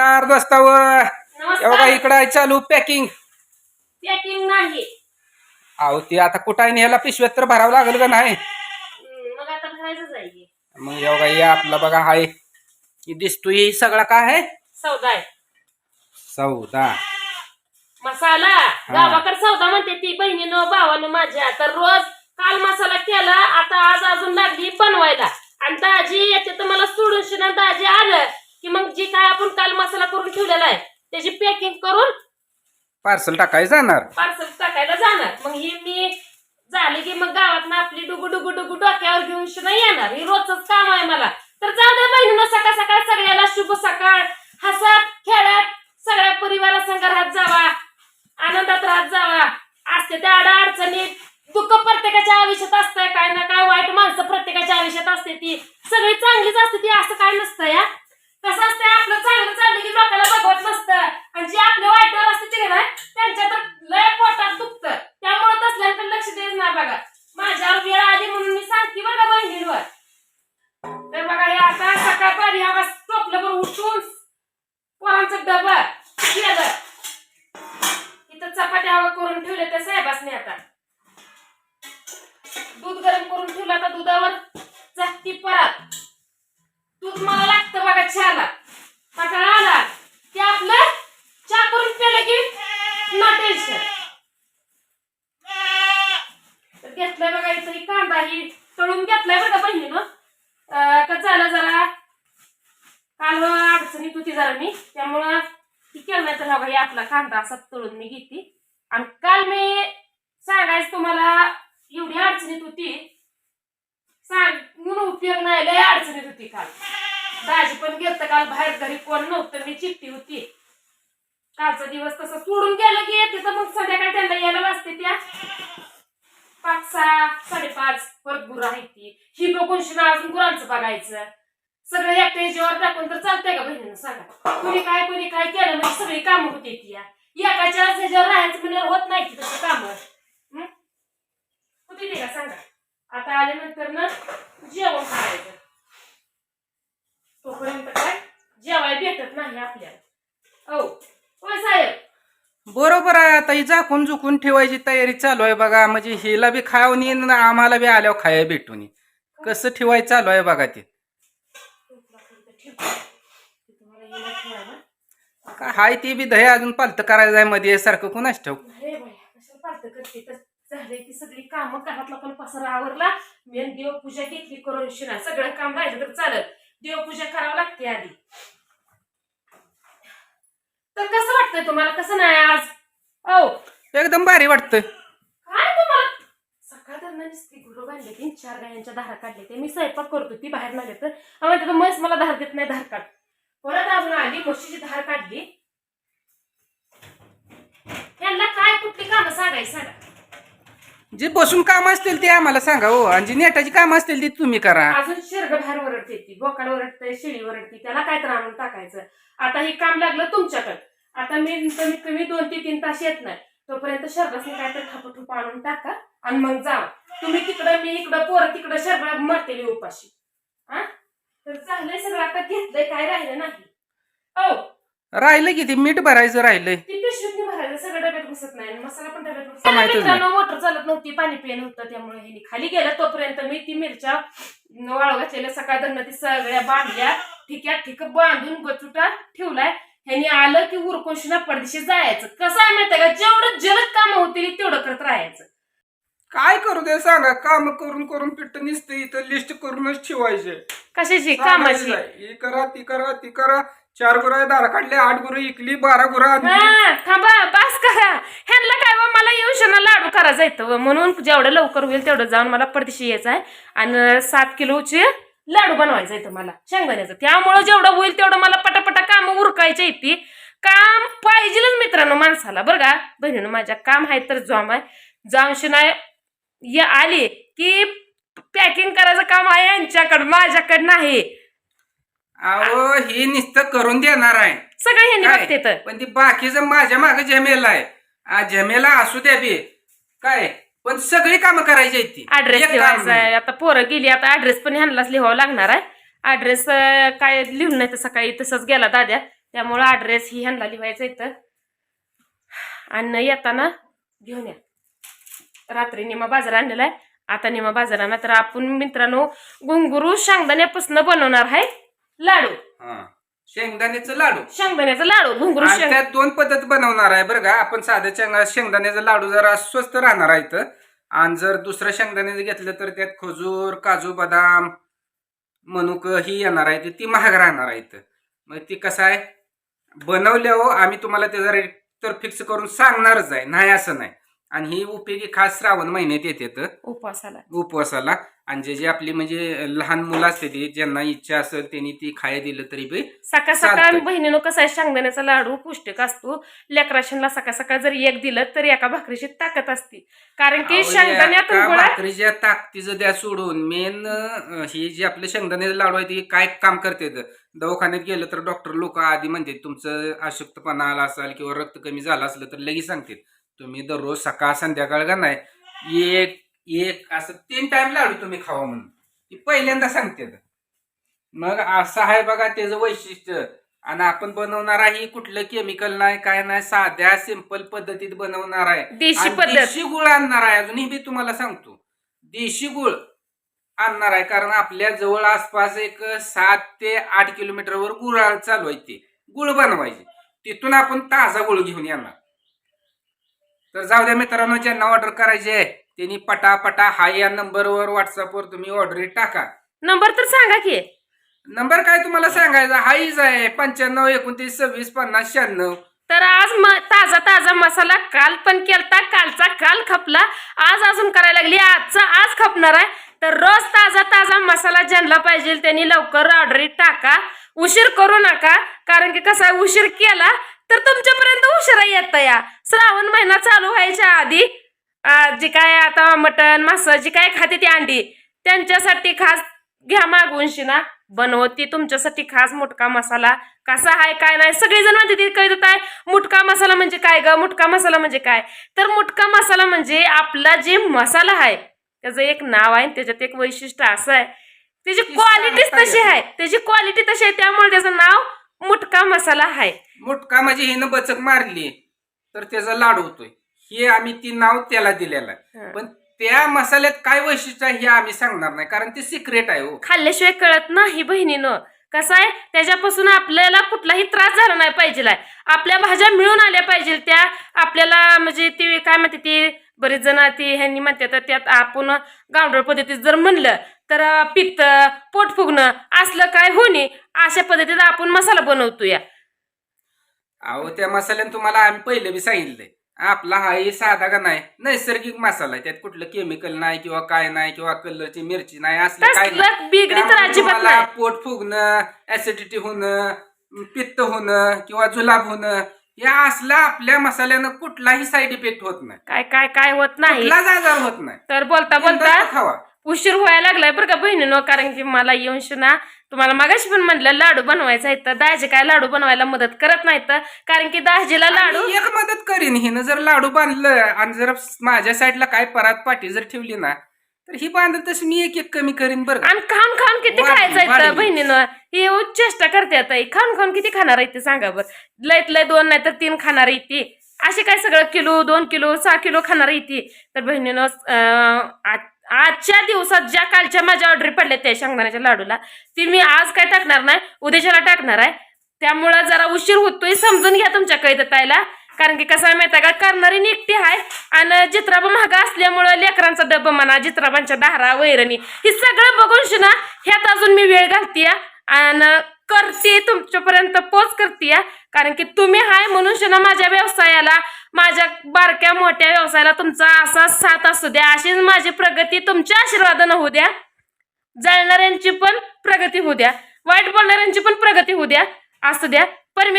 चार दोस्तावर नमस्कार. इकडं आहे चालू पॅकिंग पॅकिंग नाही. अहो ती आता कुठं आहे ह्याला पिशव्यात तर भरावं लागेल का नाही? मग आता आहे. मग हे बघा हे आपला बघा हाय की दिसतोय सगळा काय आहे? सौदा आहे. सौदा. मसाला. गावाकडे सौदा म्हणते ती बहिणीनं भावानं माझ्या. तर रोज काल मसाला केला आता आज अजून लागली बनवायला. आणि दाजी याच्यात तर मला सोडून शिना दाजी आलं की मग जी काय आपण काल मसाला करून ठेवलेला आहे त्याची पॅकिंग करून पार्सल टाकाय जाणार. पार्सल टाकायला जाणार. मग ही मी झाली की मग गावात आपली डुगू डुगू डुगू डोक्यावर घेऊन शिना येणार. ही रोजच काम आहे मला. तर जाऊ द्या बहिणीनं सकाळ सकाळ सगळ्याला शुभ सकाळ. हसत खेळत सगळ्या परिवारासंग राहत जावा. आनंदात राहत जावा. असते त्या अडा अडचणीत दुःख प्रत्येकाच्या आयुष्यात असतंय. काय ना काय वाईट माणसं प्रत्येकाच्या आयुष्यात असते ती. सगळी चांगलीच असते ती. असं काय नसतं या. कसं असतं आपलं चांगलं चाललं की लोकांना बघवत नसतं आणि जे आपले वाईटवर असते ते ना त्यांच्या तर लय पोटात दुखत. त्यामुळे तसल्यांकडे लक्ष देत नाही बघा. माझ्यावर वेळ आली म्हणून मी सांगते बघा बहिणींवर. तर बघा हे आता सकाळपारी आवाज टोपलं बरं उठून पोरांचं डबा केलं. इथं चपात्या हवा करून ठेवल्या त्या साहेबासने आता. दूध गरम करून ठेवलं आता दुधावर जास्ती परत. दूध मला लागतं बघा चहाला. पटाळा आला ते आपलं चहा करून प्यालं की ना टेन्शन तर घेतलंय बघा इथं ही कांदा ही तळून घेतलाय बघा बहिणीनं. अं, का झालं जरा काल अडचणीत होती जरा मी. त्यामुळं ती केलं नाही तर हा बाई आपला कांदा असा तळून मी घेते. आणि काल मी सांगायचं तुम्हाला एवढी अडचणीत होती. सांग म्हणून उपयोग नाही लय अडचणीत होती काल. दाजी पण गेलं काल बाहेर घरी कोण नव्हतं मी चिठ्ठी होती. कालचा दिवस तसं सोडून गेलं की येते तर मग संध्याकाळी त्यांना यायला वाजते त्या. पाच सहा साडेपाच परत गुरु आहेत ती. ही बघून शिना अजून गुरांचं बघायचं. सगळं एकट्या याच्यावर टाकून तर चालतंय का बहिणीनं सांगा. कुणी काय कुणी काय केलं म्हणजे सगळी कामं होती ती. या एकाच्या ह्याच्यावर राहायचं म्हणजे होत नाही की तसं कामं. होती ते का? सांगा. आता आल्यानंतर ना जेवण करायचं. तोपर्यंत काय? जेवायला भेटत नाही आपल्याला. हो होय साहेब? बरोबर आहे आता ही झाकून झुकून ठेवायची तयारी चालू आहे बघा. म्हणजे हिला बी खावून येईन आम्हाला बी आल्यावर खाया भेटून. कसं ठेवायचं चालू आहे बघा ते. काय हाय ते बी दही अजून पालत करायचं आहे मध्ये सारखं कुणाच ठेव झाले ती सगळी कामं घरातला पण पसारा आवरला. मी देवपूजा घेतली करून शिना सगळं काम राहिलं तर चालत. देवपूजा करावं लागते आधी. तर कसं वाटतंय तुम्हाला? कसं नाही आज? औ एकदम भारी वाटतं काय तुम्हाला? सकाळ दरम्यान गुरु बांधले तीन चार गायांच्या धारा काढले ते मी स्वयंपाक करतो ती बाहेर नाही तर. आम्हाला म्हैस मला धार देत नाही धार काढ. परत अजून आली म्हशीची धार काढली. यांना काय कुठली कामं सांगायची? सांगा. जे बसून काम असतील ते आम्हाला सांगा हो. आणि जी नेटाची काम असतील ती तुम्ही करा. अजून शिरग बाहेर ओरडते ती बोकाड ओरडते शिळी ओरडते त्याला काय तर आणून टाकायचं. आता हे काम लागलं तुमच्याकडे. आता मी कमीत कमी दोन ते तीन तास येत नाही. तोपर्यंत शरबसने काय तर ठप आणून टाका आणि मग जा तुम्ही तिकडं मी इकडं पोरं तिकडं शरबा मरतेली उपाशी. हा तर चांगलंय सगळं. आता घेतलंय काय राहिलं नाही. हो. राहिलं की ते मीठ भरायचं राहिलंय. ती पिशवीत भरायचं सगळं डब्यात घुसत नाही. आणि मसाला पण डब्यात नाही. मित्रांनो मोटर चालत नव्हती पाणी पिय नव्हतं त्यामुळे खाली गेलं तोपर्यंत मी ती मिरच्या वाळू घातलेल्या सकाळ धरणं ती सगळ्या बांधल्या ठिक्या ठिक बांधून गचुटा ठेवलाय. ह्यांनी आलं की उरकोशिना पडदिशी जायचं. कसं आहे माहितीये का? जेवढं जलद काम होतील तेवढं करत राहायचं. काय करू दे सांगा? काम करून करून पिट्ट निसते इथं लिस्ट करूनच ठेवायचे. कशाची? कामाची? ही करा ती करा ती करा. चार गुरं दारा काढले आठ गुरं इकली बारा गुरं आणली. हा थांबा बास करा. ह्यांना काय बा मला येऊशना लाडू करायचा येतं म्हणून जेवढं लवकर होईल तेवढं जाऊन मला पडदिशी यायचं आहे आणि सात किलोचे लाडू बनवायचं येतं मला शेंगदाण्याचं. त्यामुळं जेवढं होईल तेवढं मला पटापटा काम उरकायचे येते काम पाहिजेलच मित्रांनो माणसाला बरं का? बहिणीनं माझ्या काम आहे तर जॉम आहे. जाऊन नाही या आली की पॅकिंग करायचं काम आहे यांच्याकडं माझ्याकडं नाही. अहो ही नुसतं करून देणार आहे. सगळं ह्यांनी काय? बघते तर. पण ती बाकीचं माझ्या मागे झमेला आहे. आ, झमेला असू द्या बी. काय? पण सगळी कामं करायची आहेत ती. ऍड्रेस एक काम लिहायचा नाही. आहे आता पोरं गेली आता ऍड्रेस पण ह्यांनाच लिहावा लागणार आहे. ऍड्रेस काय लिहून नाही तर सकाळी तसंच गेला दाद्या. त्यामुळं ॲड्रेस ही ह्यांना लिहायचा इथं. आणि येताना घेऊन या. रात्री निमा बाजार आणलेला आहे. आता निमा बाजारानं तर आपण मित्रांनो गुंगुरू शेंगदाण्यापासून बनवणार आहे. लाडू. हा. शेंगदाण्याचं लाडू. शेंगदाण्याचा लाडू घुंगरू आणि शेंग. त्यात दोन पद्धत बनवणार आहे बरं का. आपण साध्या शेंगा शेंगदाण्याचा लाडू जरा स्वस्त राहणार आहे इथं. आणि जर दुसरं शेंगदाण्याचं घेतलं तर त्यात खजूर काजू बदाम मनुक ही येणार आहे. ती- ती महाग राहणार आहे इथं. मग ती कसं आहे? बनवल्यावर आम्ही तुम्हाला त्याचा रेट तर फिक्स करून सांगणारच आहे. नाही असं नाही. आणि ही उपयोगी खास श्रावण महिन्यात येते उपवासाला. उपवासाला. आणि जे जे आपली म्हणजे लहान मुलं असते ती ज्यांना इच्छा असेल त्यांनी ती खाया दिलं तरी बी सकाळ सकाळ चालतंय. बहिणीनं कसं आहे शेंगदाण्याचा लाडू पौष्टिक असतो. लेकराशांना सकाळ सकाळ जर एक दिलं तर एका भाकरीची ताकद असते. कारण की अहो, शेंगदाण्यातून एका गोळा भाकरीच्या ताकदीचं द्या सोडून. मेन ही जी आपले शेंगदाण्याचे लाडू आहे ती काय काम करते दवाखान्यात गेलं तर डॉक्टर लोक आधी म्हणते तुमचं अशक्तपणा आला असाल किंवा रक्त कमी झालं असलं तर लगेच सांगते तुम्ही दररोज सकाळ संध्याकाळ का नाही एक एक असं तीन टाइम लाडू तुम्ही खावा म्हणून. ती पहिल्यांदा सांगते मग असं आहे बघा त्याचं वैशिष्ट्य. आणि आपण बनवणार आहे कुठलं केमिकल नाही काय नाही साध्या सिंपल पद्धतीत बनवणार आहे. देशी देशी गुळ आणणार आहे अजूनही मी तुम्हाला सांगतो. देशी गुळ आणणार आहे कारण आपल्या जवळ आसपास एक सात ते आठ किलोमीटरवर गुळ चालू आहे ते. गुळ बनवायचे. तिथून आपण ताजा गुळ घेऊन येणार. तर जाऊ द्या मित्रांनो ज्यांना ऑर्डर करायची आहे त्यांनी पटापटा हा या नंबरवर व्हॉट्सअपवर तुम्ही ऑर्डर टाका. नंबर तर सांगा की. नंबर काय तुम्हाला सांगायचा? हाईच आहे पंच्याण्णव एकोणतीस सव्वीस पन्नास शहाण्णव. तर आज म ताजा ताजा मसाला काल पण केलता कालचा काल खपला आज अजून करायला लागली आजचा आज खपणार आहे. तर रोज ताजा ताजा मसाला ज्यांना पाहिजे त्यांनी लवकर ऑर्डरी टाका. उशीर करू नका कारण की कसा उशीर केला तर तुमच्यापर्यंत उशिरा येत या श्रावण महिना चालू व्हायच्या आधी जी काय आता मटण मासं जी काय खाते ती अंडी त्यांच्यासाठी खास घ्या मागून शिना. बनवती तुमच्यासाठी खास मुटका मसाला. कसा आहे काय नाही सगळेजण म्हणते ते कळत आहे मुटका मसाला म्हणजे काय ग? मुटका मसाला म्हणजे काय? तर मुटका मसाला म्हणजे आपला जे मसाला आहे त्याचं एक नाव आहे त्याच्यात एक वैशिष्ट्य असं आहे. त्याची क्वालिटीच तशी आहे. त्याची क्वालिटी तशी आहे त्यामुळे त्याचं नाव मुटका मसाला आहे. मुटका म्हणजे हिनं बचक मारली तर त्याचा लाडू होतोय. हे आम्ही ती नाव त्याला दिलेलं आहे. पण त्या मसाल्यात काय वैशिष्ट्य आहे हे आम्ही सांगणार नाही कारण ते सिक्रेट आहे हो. खाल्ल्याशिवाय कळत नाही बहिणीनं. कसं आहे? त्याच्यापासून आपल्याला कुठलाही त्रास झाला नाही पाहिजे आपल्या भाज्या मिळून आल्या पाहिजे त्या. आपल्याला म्हणजे ती काय म्हणते ती बरेच जण ती ह्यांनी म्हणतात त्यात आपण गावडळ पद्धतीत जर म्हणलं तर पित्त पोट फुगणं असलं काय होणे अशा पद्धतीत आपण मसाला बनवतो या अहो त्या मसाल्यानं तुम्हाला आम्ही पहिले बी सांगितलंय. आपला हा हे साधा का नाही? नैसर्गिक मसाला आहे. त्यात कुठलं केमिकल नाही किंवा काय नाही किंवा कलरची मिरची नाही असलं काय नाही. तसलं बिगडी तर त्यामुळे अजिबात तुम्हाला नाही. पोट फुगणं ऍसिडिटी होणं पित्त होणं किंवा जुलाब होणं या असला आपल्या मसाल्यानं कुठलाही साईड इफेक्ट होत नाही. काय काय काय होत नाही. कुठलाच आजार होत नाही. तर बोलता बोलता बिनधास्त खावा. उशीर व्हायला लागलाय बरं का बहिणीनं कारण की मला येऊन ना तुम्हाला मागाशी पण म्हणलं लाडू बनवायचा आहे तर दाजी काय लाडू बनवायला मदत करत नाहीत कारण की दाजीला लाडू आणि एक मदत करीन हिनं जर लाडू बांधलं आणि जर माझ्या साईडला काय परात पाठी जर ठेवली ना तर ही बांधत तशी मी एक एक कमी करीन बरं का. आणि खाऊन खाऊन किती वाढली, खायचं आहे वाढली. बहिणीनं हे चेष्टा करते आता ही. खाऊन खाऊन किती खाणार आहे ते सांगा बरं लयत लय दोन नाही तर तीन खाणार आहे ती असे काय सगळं किलो दोन किलो सहा किलो खाणार आहे ती तर बहिणीनं अं, आ- आजच्या दिवसात ज्या कालच्या माझ्या ऑर्डरी पडल्या त्या शेंगदाण्याच्या लाडूला ती मी आज काय टाकणार नाही उद्याच्याला टाकणार आहे. त्यामुळं जरा उशीर होतोय समजून घ्या तुमच्याकडे कैदतायला कारण की कसं आहे माहिती आहे का करणारी निकटी आहे आणि जित्राबा महागा असल्यामुळं लेकरांचा डब्बा म्हणा जित्राबांच्या दारा वैरणी हे सगळं बघून ना ह्यात अजून मी वेळ घालते आणि करते तुमच्यापर्यंत पोच करते कारण की तुम्ही हाय म्हणून माझ्या व्यवसायाला माझ्या बारक्या मोठ्या व्यवसायाला तुमचा असा साथ असू द्या. अशीच माझी प्रगती तुमच्या आशीर्वादानं होऊ द्या. जळणाऱ्यांची पण प्रगती होऊ द्या. वाईट बोलणाऱ्यांची पण प्रगती होऊ द्या. असू द्या. परमेश्वर